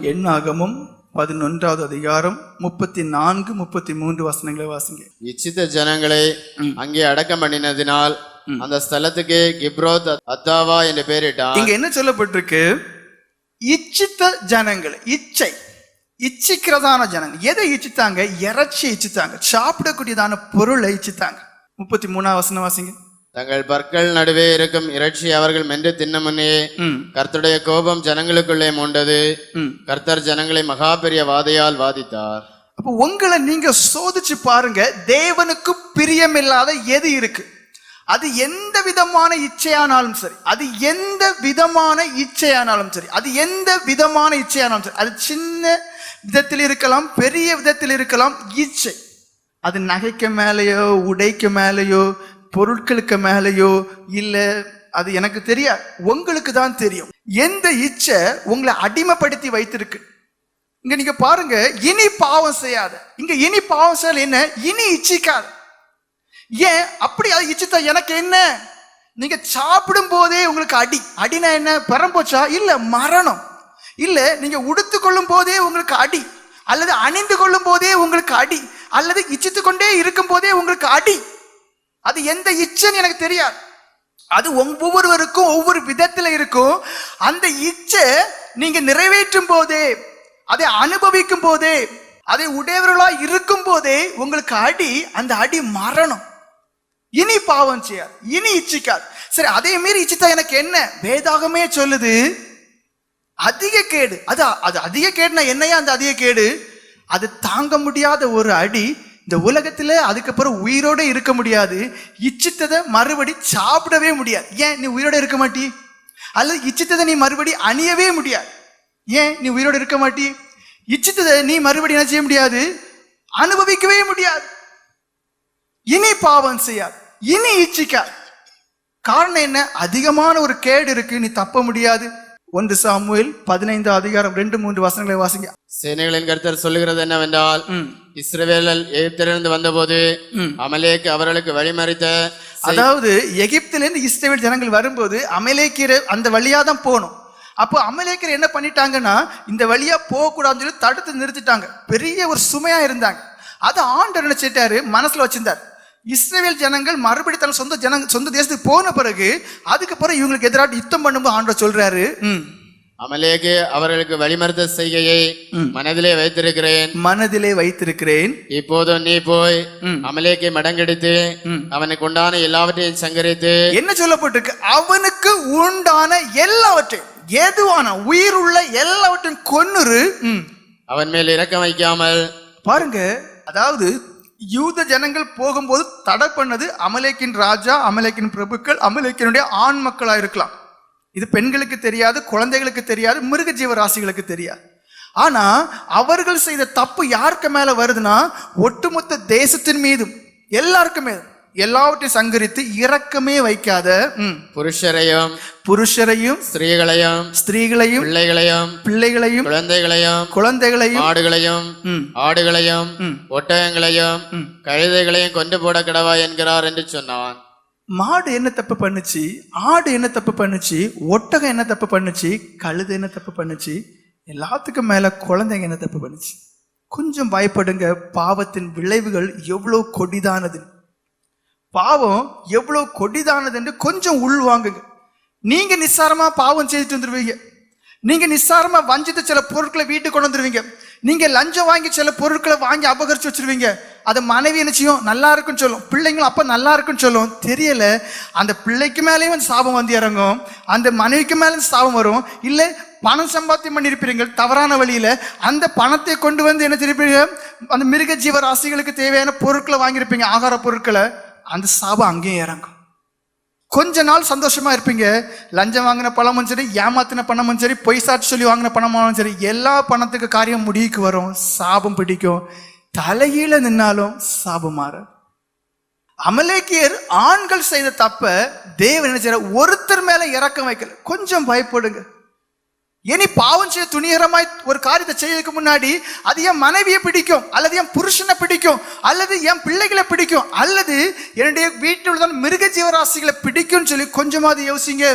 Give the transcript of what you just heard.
எண்ணாகமும் பதினொன்றாவது அதிகாரம் முப்பத்தி நான்கு முப்பத்தி மூன்று வசனங்களை வாசிங்க. இச்சித்த ஜனங்களை அங்கே அடக்கம் பண்ணினதினால் அந்த ஸ்தலத்துக்கு கிப்ரோத் அத்தாவா என்று பெயரிட்டான் இங்க என்ன சொல்லப்பட்டிருக்கு? இச்சித்த ஜனங்கள் இச்சை இச்சிக்கிறதான ஜனங்கள். எதை இச்சித்தாங்க? இறைச்சி இச்சித்தாங்க. சாப்பிடக்கூடியதான பொருளை இச்சித்தாங்க. முப்பத்தி மூணாவது வசனம் வாசிங்க. தங்கள் பற்கள் நடுவே இருக்கும் இறைச்சி அவர்கள் மென்று தின்ன முன்னே கர்த்தருடைய கோபம் ஜனங்களுக்குள்ளே மூண்டது. கர்த்தர் ஜனங்களை மகா பெரிய வாதையால் வாதித்தார். அப்போ உங்களை நீங்க சோதிச்சு பாருங்க தேவனுக்கு பிரியமில்லாத எது இருக்கு? அது எந்த விதமான இச்சையானாலும் சரி அது எந்த விதமான இச்சையானாலும் சரி அது எந்த விதமான இச்சையானாலும் சரி அது சின்ன விதத்தில் இருக்கலாம் பெரிய விதத்தில் இருக்கலாம் இச்சை. அது நகைக்கு மேலேயோ உடைக்கு மேலேயோ பொருட்களுக்கு மேலேயோ இல்லை அது எனக்கு தெரியாது உங்களுக்கு தான் தெரியும். எந்த இச்சை உங்களை அடிமைப்படுத்தி வைத்திருக்கு? இங்க நீங்க பாருங்க இனி பாவம் செய்யாத. இங்க இனி பாவம் செய்யல என்ன? இனி இச்சிக்காத. ஏன்? அப்படி அது இச்சித்தா எனக்கு என்ன? நீங்க சாப்பிடும் போதே உங்களுக்கு அடி. அடினா என்ன? பெறம்போச்சா இல்ல மரணம். இல்ல நீங்க உடுத்து கொள்ளும் போதே உங்களுக்கு அடி. அல்லது அணிந்து கொள்ளும் போதே உங்களுக்கு அடி. அல்லது இச்சித்து கொண்டே இருக்கும் போதே உங்களுக்கு அடி. அது எந்த இச்சைன்னு எனக்கு தெரியாது. அது ஒவ்வொருவருக்கும் ஒவ்வொரு விதத்துல இருக்கும். அந்த இச்சை நீங்க நிறைவேற்றும் போதே அதை அனுபவிக்கும் போதே அதை உடையவர்களா இருக்கும் போதே உங்களுக்கு அடி அந்த அடி மரணம் இனி பாவம் செய்யாது. இனி இச்சிக்காது. சரி அதே மீறி இச்சித்தா எனக்கு என்ன? வேதாகமே சொல்லுது அதிக கேடு. அது அது அதிக கேடுனா என்னையா அந்த அதிக கேடு? அது தாங்க முடியாத ஒரு அடி இந்த உலகத்துல அதுக்கப்புறம் உயிரோட இருக்க முடியாது. இச்சித்ததை மறுபடி சாப்பிடவே முடியாது. ஏன்? நீ உயிரோட இருக்க மாட்டி. அல்லது இச்சித்ததை நீ மறுபடி அணியவே முடியாது. ஏன்? நீ உயிரோட இருக்க மாட்டி. இச்சித்ததை நீ மறுபடி என்ன செய்ய முடியாது? அனுபவிக்கவே முடியாது. இனி பாவம் செய்யாது. இனி இச்சிக்காது. காரணம் என்ன? அதிகமான ஒரு கேடு இருக்கு. நீ தப்ப முடியாது. ஒன்று சாமுவேல் பதினைந்து அதிகாரம் ரெண்டு மூன்று வசனங்களை வாசிங்க. சேனைகளின் கர்த்தர் சொல்லுகிறது என்னவென்றால். இஸ்ரவேலல் எகிப்திலிருந்து வந்தபோது ம். அமலேக்கு அவர்களுக்கு வழிமறித்த அதாவது எகிப்திலிருந்து இஸ்ரேல் ஜனங்கள் வரும்போது அமலேக்கிற அந்த வழியா தான் போகணும். அப்போ அமலேக்கர் என்ன பண்ணிட்டாங்கன்னா இந்த வழியா போகக்கூடாதுன்னு சொல்லி தடுத்து நிறுத்திட்டாங்க. பெரிய ஒரு சுமையா இருந்தாங்க. அதை ஆண்டவர் என்ன செய்தாரு? மனசுல வச்சிருந்தார். இஸ்ரேல் ஜனங்கள் மறுபடி தன் சொந்த ஜனங்க சொந்த தேசத்துக்கு போன பிறகு அதுக்கு பிறகு இவங்களுக்கு எதிராக யுத்தம் பண்ணும்போது ஆண்டவர் சொல்றாரு. அமலேக்கு அவர்களுக்கு வழிமறித்த செய்கையை மனதிலே வைத்திருக்கிறேன். மனதிலே வைத்திருக்கிறேன். இப்போதும் நீ போய். அமலேக்கை மடங்கெடுத்து. அவனுக்கு உண்டான எல்லாவற்றையும் சங்கரித்து என்ன சொல்லப்பட்டிருக்கு? அவனுக்கு உண்டான எல்லாவற்றையும் எதுவான உயிர் உள்ள எல்லாவற்றையும் கொன்னுரு. அவன் மேல் இரக்கம் வைக்காமல் பாருங்க அதாவது யூத ஜனங்கள் போகும்போது தடை பண்ணது அமலேக்கின் ராஜா அமலேக்கின் பிரபுக்கள் அமலேக்கினுடைய ஆண் மக்களாக இருக்கலாம். இது பெண்களுக்கு தெரியாது குழந்தைகளுக்கு தெரியாது மிருக ஜீவராசிகளுக்கு தெரியாது. ஆனால் அவர்கள் செய்த தப்பு யாருக்கு மேலே வருதுன்னா ஒட்டுமொத்த தேசத்தின் மீதும் எல்லாருக்கும் மீதும் எல்லாவற்றையும் சங்கரித்து இரக்கமே வைக்காத புருஷரையும் புருஷரையும் ஸ்திரீகளையும் ஸ்திரீகளையும் பிள்ளைகளையும் பிள்ளைகளையும் குழந்தைகளையும் குழந்தைகளையும் ஆடுகளையும் ஆடுகளையும். ஒட்டகங்களையும். கழுதைகளையும் கொண்டு போட கடவா என்கிறார் என்று சொன்னான். மாடு என்ன தப்பு பண்ணுச்சு? ஆடு என்ன தப்பு பண்ணுச்சு? ஒட்டகம் என்ன தப்பு பண்ணுச்சு? கழுது என்ன தப்பு பண்ணுச்சு? எல்லாத்துக்கும் மேல குழந்தைங்க என்ன தப்பு பண்ணுச்சு? கொஞ்சம் பயப்படுங்க பாவத்தின் விளைவுகள் எவ்வளவு கொடிதானது? பாவம் எவ்வளவு கொடிதானதுன்னு கொஞ்சம் உள்வாங்குங்க நீங்க நிஸ்சாரமா பாவம் செய்துட்டு வந்துருவீங்க. நீங்க நிஸ்சாரமா வஞ்சித்த சில பொருட்களை வீட்டுக்கு கொண்டு வந்துருவீங்க. நீங்க லஞ்சம் வாங்கி சில பொருட்களை வாங்கி அபகரிச்சு வச்சிருவீங்க. அதை மனைவி என்ன செய்யும்? நல்லா இருக்குன்னு சொல்லும். பிள்ளைங்களும் அப்ப நல்லா இருக்குன்னு சொல்லும். தெரியல. அந்த பிள்ளைக்கு மேலேயும் அந்த சாபம் வந்து இறங்கும். அந்த மனைவிக்கு மேலேயும் சாபம் வரும். இல்ல பணம் சம்பாத்தியம் பண்ணியிருப்பீங்க தவறான வழியில அந்த பணத்தை கொண்டு வந்து என்ன தெரியுப்பீங்க அந்த மிருக ஜீவ ராசிகளுக்கு தேவையான பொருட்களை வாங்கியிருப்பீங்க. ஆகார பொருட்களை. அந்த சாபம் அங்கேயும் இறங்கும். கொஞ்ச நாள் சந்தோஷமா இருப்பீங்க. லஞ்சம் வாங்கின பணமும் சரி ஏமாத்தின பணமும் சரி பொய் சாட்சி சொல்லி வாங்கின பணமும் சரி எல்லா பணத்துக்கு காரியம் முடிவுக்கு வரும். சாபம் பிடிக்கும். தலையில நின்னாலும் சாபம் மாற அமலேக்கியர் ஆண்கள் செய்த தப்ப தேவன் நினைச்சார் ஒருத்தர் மேல இறக்கம் வைக்கல. கொஞ்சம் பயப்படுங்க. இனி பாவம் செய்ய துணிகரமாய் ஒரு காரியத்தை செய்யறதுக்கு முன்னாடி அது என் மனைவியை பிடிக்கும் அல்லது என் புருஷனை பிடிக்கும் அல்லது என் பிள்ளைகளை பிடிக்கும் அல்லது என்னுடைய வீட்டில் உள்ள மிருக ஜீவராசிகளை பிடிக்கும்னு சொல்லி கொஞ்சமாவது யோசிங்க.